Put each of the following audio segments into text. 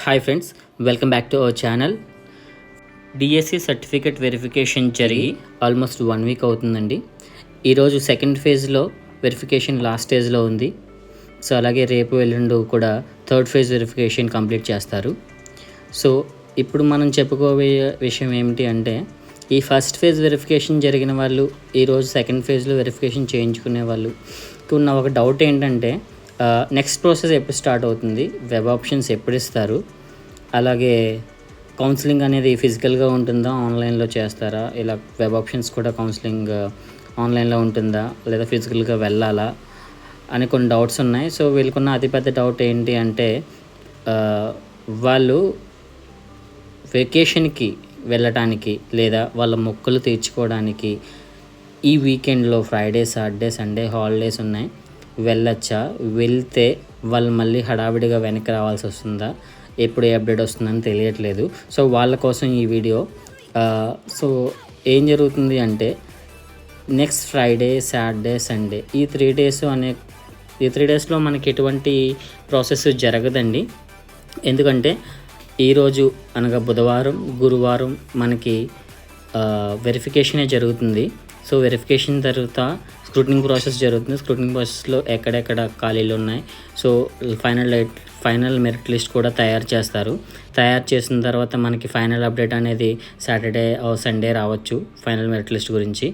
Hi friends welcome back to our channel DSC certificate verification జరిగి almost one week అవుతుందండి. ఈరోజు second ఫేజ్లో verification last స్టేజ్లో ఉంది. సో అలాగే రేపు ఎల్లుండు కూడా థర్డ్ ఫేజ్ వెరిఫికేషన్ కంప్లీట్ చేస్తారు. సో ఇప్పుడు మనం చెప్పుకోబోయే విషయం ఏమిటి అంటే ఈ ఫస్ట్ ఫేజ్ వెరిఫికేషన్ జరిగిన వాళ్ళు ఈరోజు సెకండ్ ఫేజ్లో వెరిఫికేషన్ చేయించుకునే వాళ్ళు ఉన్న ఒక డౌట్ ఏంటంటే నెక్స్ట్ ప్రాసెస్ ఎప్పుడు స్టార్ట్ అవుతుంది? వెబ్ ఆప్షన్స్ ఎప్పుడు ఇస్తారు? అలాగే కౌన్సిలింగ్ అనేది ఫిజికల్గా ఉంటుందా? ఆన్లైన్లో చేస్తారా? ఇలా వెబ్ ఆప్షన్స్ కూడా కౌన్సిలింగ్ ఆన్లైన్లో ఉంటుందా? లేదా ఫిజికల్గా వెళ్ళాలా? అని కొన్ని డౌట్స్ ఉన్నాయి. సో వీళ్ళకున్న అతిపెద్ద డౌట్ ఏంటి అంటే వాళ్ళు వెకేషన్కి వెళ్ళటానికి లేదా వాళ్ళ మొక్కులు తీర్చుకోవడానికి ఈ వీకెండ్లో ఫ్రైడే సాటర్డే సండే హాలిడేస్ ఉన్నాయి. వెళ్ళొచ్చా? వెళ్తే వాళ్ళు మళ్ళీ హడావిడిగా వెనక్కి రావాల్సి వస్తుందా? ఎప్పుడు ఏ అప్డేట్ వస్తుందని తెలియట్లేదు. సో వాళ్ళ కోసం ఈ వీడియో సో ఏం జరుగుతుంది అంటే నెక్స్ట్ ఫ్రైడే సాటర్డే సండే ఈ త్రీ డేస్ అనే ఈ త్రీ డేస్లో మనకి ఎటువంటి ప్రాసెస్ జరగదండి. ఎందుకంటే ఈరోజు అనగా బుధవారం గురువారం మనకి వెరిఫికేషనే జరుగుతుంది. సో వెరిఫికేషన్ తర్వాత స్క్రూటినింగ్ ప్రాసెస్ జరుగుతుంది. స్క్రూటినింగ్ ప్రాసెస్లో ఎక్కడెక్కడ ఖాళీలు ఉన్నాయి. So final final merit list కూడా తయారు చేస్తారు. తయారు చేసిన తర్వాత మనకి ఫైనల్ అప్డేట్ అనేది సాటర్డే సండే రావచ్చు ఫైనల్ మెరిట్ లిస్ట్ గురించి.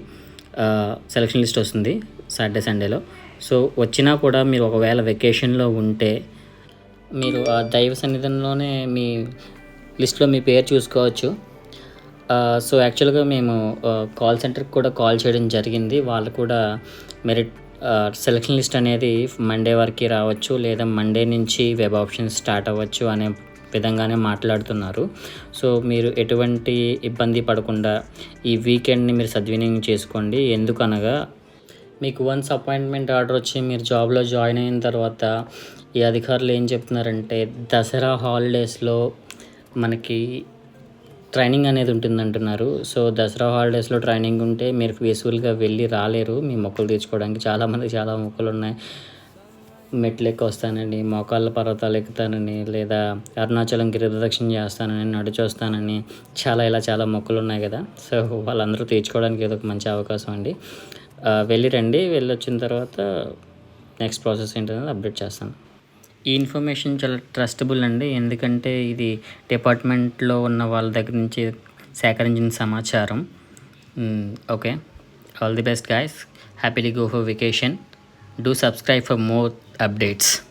సెలక్షన్ లిస్ట్ వస్తుంది సాటర్డే సండేలో సో వచ్చినా కూడా మీరు ఒకవేళ వెకేషన్లో ఉంటే మీరు ఆ దైవ సన్నిధిలోనే మీ లిస్ట్లో మీ పేరు చూసుకోవచ్చు. సో యాక్చువల్గా మేము కాల్ సెంటర్కి కూడా కాల్ చేయడం జరిగింది. వాళ్ళు కూడా మెరిట్ సెలక్షన్ లిస్ట్ అనేది మండే వరకు రావచ్చు లేదా మండే నుంచి వెబ్ ఆప్షన్స్ స్టార్ట్ అవ్వచ్చు అనే విధంగానే మాట్లాడుతున్నారు. సో మీరు ఎటువంటి ఇబ్బంది పడకుండా ఈ వీకెండ్ని మీరు సద్వినియోగం చేసుకోండి. ఎందుకనగా మీకు వన్స్ అపాయింట్మెంట్ ఆర్డర్ వచ్చి మీరు జాబ్లో జాయిన్ అయిన తర్వాత ఈ అధికారులు ఏం చెప్తున్నారంటే దసరా హాలిడేస్లో మనకి ట్రైనింగ్ అనేది ఉంటుంది అంటున్నారు సో దసరా హాలిడేస్లో ట్రైనింగ్ ఉంటే మీరు పీస్ఫుల్గా వెళ్ళి రాలేరు. మీ మొక్కలు తీర్చుకోవడానికి చాలామంది చాలా మొక్కలు ఉన్నాయి. మెట్లు ఎక్కొస్తానని మోకాళ్ళ పర్వతాలు ఎక్కుతానని లేదా అరుణాచలం గిరిదక్షిణ చేస్తానని నడిచి చాలా ఇలా చాలా మొక్కలు ఉన్నాయి కదా. సో వాళ్ళందరూ తీర్చుకోవడానికి ఏదో ఒక మంచి అవకాశం అండి. వెళ్ళి రండి. వెళ్ళి వచ్చిన తర్వాత నెక్స్ట్ ప్రాసెస్ ఏంటనేది అప్డేట్ చేస్తాను. ఈ ఇన్ఫర్మేషన్ చాలా ట్రస్టబుల్ అండి. ఎందుకంటే ఇది డిపార్ట్మెంట్లో ఉన్న వాళ్ళ దగ్గర నుంచి సేకరించిన సమాచారం. Okay. All the best guys. Happily go for vacation. Do subscribe for more updates.